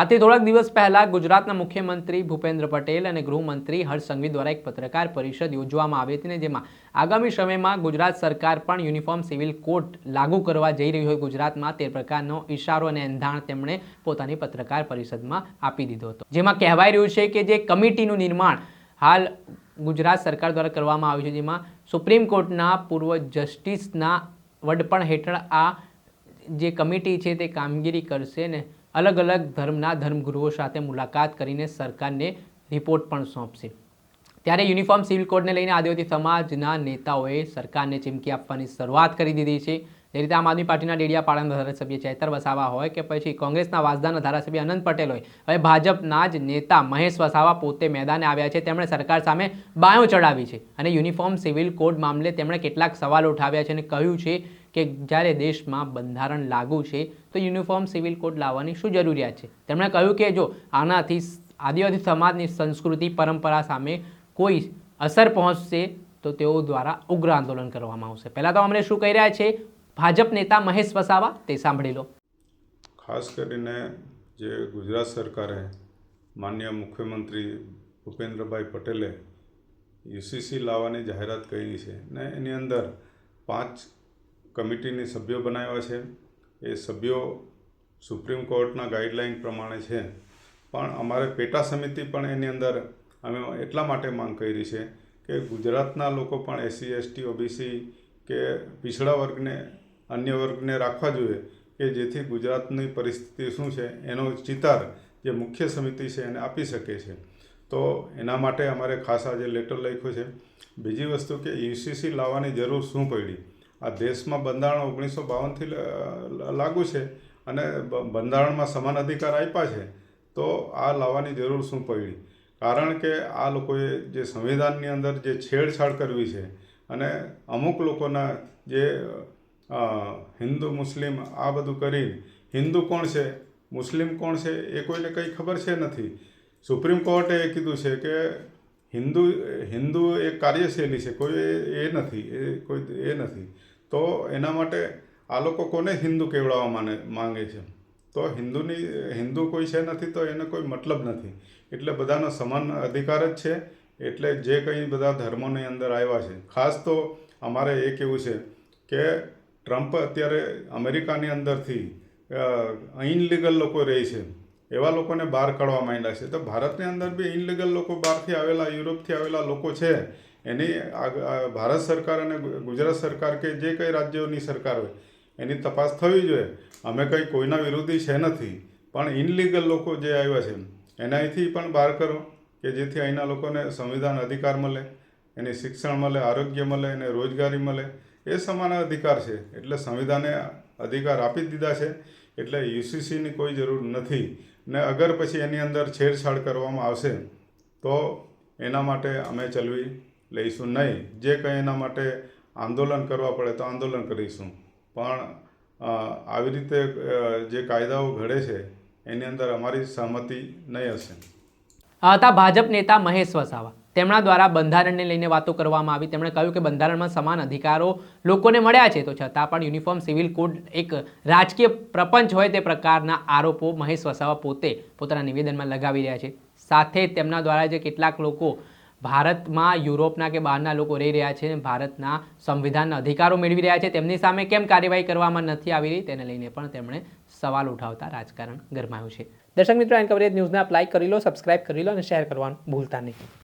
આથી થોડાક દિવસ પહેલા ગુજરાતના મુખ્યમંત્રી ભૂપેન્દ્ર પટેલ અને ગૃહમંત્રી હર્ષ સંઘવી દ્વારા એક પત્રકાર પરિષદ યોજવામાં આવી હતી જેમાં આગામી સમયમાં ગુજરાત સરકાર પણ યુનિફોર્મ સિવિલ કોડ લાગુ કરવા જઈ રહી હોય ગુજરાતમાં તે પ્રકારનો ઇશારો અને એંધાણ તેમણે પોતાની પત્રકાર પરિષદમાં આપી દીધો હતો. જેમાં કહેવાય રહ્યું છે કે જે કમિટીનું નિર્માણ હાલ ગુજરાત સરકાર દ્વારા કરવામાં આવ્યું છે, જેમાં સુપ્રીમ કોર્ટના પૂર્વ જસ્ટિસના વડપણ હેઠળ આ જે કમિટી છે તે કામગીરી કરશે ને અલગ અલગ ધર્મના ધર્મગુરુઓ સાથે મુલાકાત કરીને સરકારને રિપોર્ટ પણ સોંપશે. ત્યારે યુનિફોર્મ સિવિલ કોડને લઈને આદિવાસી સમાજના નેતાઓએ સરકારને ચીમકી આપવાની શરૂઆત કરી દીધી છે. જે રીતે આમ આદમી પાર્ટીના ડેડિયાપાડાના ધારાસભ્ય ચૈતર વસાવા હોય કે પછી કોંગ્રેસના વાસદાના ધારાસભ્ય અનંત પટેલ હોય, હવે ભાજપના જ નેતા મહેશ વસાવા પોતે મેદાને આવ્યા છે. તેમણે સરકાર સામે બાયો ચડાવી છે અને યુનિફોર્મ સિવિલ કોડ મામલે તેમણે કેટલાક સવાલો ઉઠાવ્યા છે અને કહ્યું છે કે જ્યારે દેશમાં બંધારણ લાગુ છે, તો યુનિફોર્મ સિવિલ કોડ લાવવાની શું જરૂરિયાત છે? તેમણે કહ્યું કે જો આનાથી આદિવાસી સમાજની સંસ્કૃતિ, પરંપરા સામે કોઈ અસર પહોંચશે, તો તેઓ દ્વારા ઉગ્ર આંદોલન કરવામાં આવશે. પહેલાં તો અમને શું કહી રહ્યા છે? ભાજપ નેતા મહેશ વસાવા, તે સાંભળી લો. ખાસ કરીને જે ગુજરાત સરકારે માન્ય મુખ્યમંત્રી ભૂપેન્દ્રભાઈ પટેલે યુસીસી લાવવાની જાહેરાત કરી છે ને એની અંદર પાંચ કમિટીની સભ્યો બનાવ્યા છે. એ સભ્યો સુપ્રીમ કોર્ટના ગાઈડલાઇન પ્રમાણે છે. પણ અમારે પેટા સમિતિ પણ એની અંદર અમે એટલા માટે માંગ કરી છે કે ગુજરાતના લોકો પણ એસસી, એસટી, ઓબીસી કે પિછડા વર્ગને, અન્ય વર્ગને રાખવા જોઈએ કે જેથી ગુજરાતની પરિસ્થિતિ શું છે, એનો ચિતાર જે મુખ્ય સમિતિ છે એને આપી શકે છે. તો એના માટે અમારે ખાસ આજે લેટર લખ્યો છે. બીજી વસ્તુ કે યુસીસી લાવવાની જરૂર શું પડી? આ દેશમાં બંધારણ ઓગણીસો બાવનથી લાગુ છે અને બંધારણમાં સમાન અધિકાર આપ્યા છે, તો આ લાવવાની જરૂર શું પડી? કારણ કે આ લોકોએ જે સંવિધાનની અંદર જે છેડછાડ કરવી છે અને અમુક લોકોના જે હિન્દુ, મુસ્લિમ આ બધું કરી હિન્દુ કોણ છે, મુસ્લિમ કોણ છે એ કોઈને કંઈ ખબર છે નથી. સુપ્રીમ કોર્ટે એ કીધું છે કે હિન્દુ હિન્દુ એક કાર્યશૈલી છે, કોઈ એ એ નથી, એ કોઈ, એ નથી. તો એના માટે આ લોકો કોને હિન્દુ કેવડાવવા માને, માંગે છે? તો હિન્દુની, હિન્દુ કોઈ છે નથી તો એને કોઈ મતલબ નથી. એટલે બધાનો સમાન અધિકાર જ છે. એટલે જે કંઈ બધા ધર્મોની અંદર આવ્યા છે. ખાસ તો અમારે એ કહેવું છે કે ટ્રમ્પ અત્યારે અમેરિકાની અંદરથી ઇનલીગલ લોકો રહે છે. એવા લોકોને બહાર કાઢવા માંડ્યા છે. તો ભારતની અંદર બી ઇનલીગલ લોકો બહારથી આવેલા, યુરોપથી આવેલા લોકો છે. એની ભારત સરકાર અને ગુજરાત સરકાર કે જે કંઈ રાજ્યોની સરકાર હોય, એની તપાસ થવી જોઈએ. અમે કંઈ કોઈના વિરોધી છે નથી, પણ ઇનલીગલ લોકો જે આવ્યા છે એને અહીંથી પણ બહાર કરો કે જેથી અહીંના લોકોને સંવિધાન અધિકાર મળે, એને શિક્ષણ મળે, આરોગ્ય મળે, એને રોજગારી મળે. એ સમાન અધિકાર છે, એટલે સંવિધાને અધિકાર આપી દીધા છે, એટલે યુસીસીની કોઈ જરૂર નથી. ને અગર પછી એની અંદર છેડછાડ કરવામાં આવશે, તો એના માટે અમે ચલવી લઈશું નહીં. જે કંઈ એના માટે આંદોલન કરવા પડે તો આંદોલન કરીશું. પણ આવી રીતે જે કાયદાઓ ઘડે છે, એની અંદર અમારી સહમતિ નહીં હશે. આ હતા ભાજપ નેતા મહેશ વસાવા. તેમના દ્વારા બંધારણને લઈને વાતો કરવામાં આવી. તેમણે કહ્યું કે બંધારણમાં સમાન અધિકારો લોકોને મળ્યા છે. તો છતાં પણ યુનિફોર્મ સિવિલ કોડ એક રાજકીય પ્રપંચ હોય તે પ્રકારના આરોપો મહેશ વસાવા પોતે પોતાના નિવેદનમાં લગાવી રહ્યા છે. સાથે તેમના દ્વારા જે કેટલાક લોકો ભારતમાં, યુરોપના કે બહારના લોકો રહી રહ્યા છે ભારતના સંવિધાનના અધિકારો મેળવી રહ્યા છે, તેમની સામે કેમ કાર્યવાહી કરવામાં નથી આવી રહી તેને લઈને પણ તેમણે સવાલ ઉઠાવતા રાજકારણ ગરમાયું છે. દર્શક મિત્રો, એન કવરેજ ન્યૂઝને આપ કરી લો સબસ્ક્રાઇબ કરી લો અને શેર કરવાનું ભૂલતા નહીં.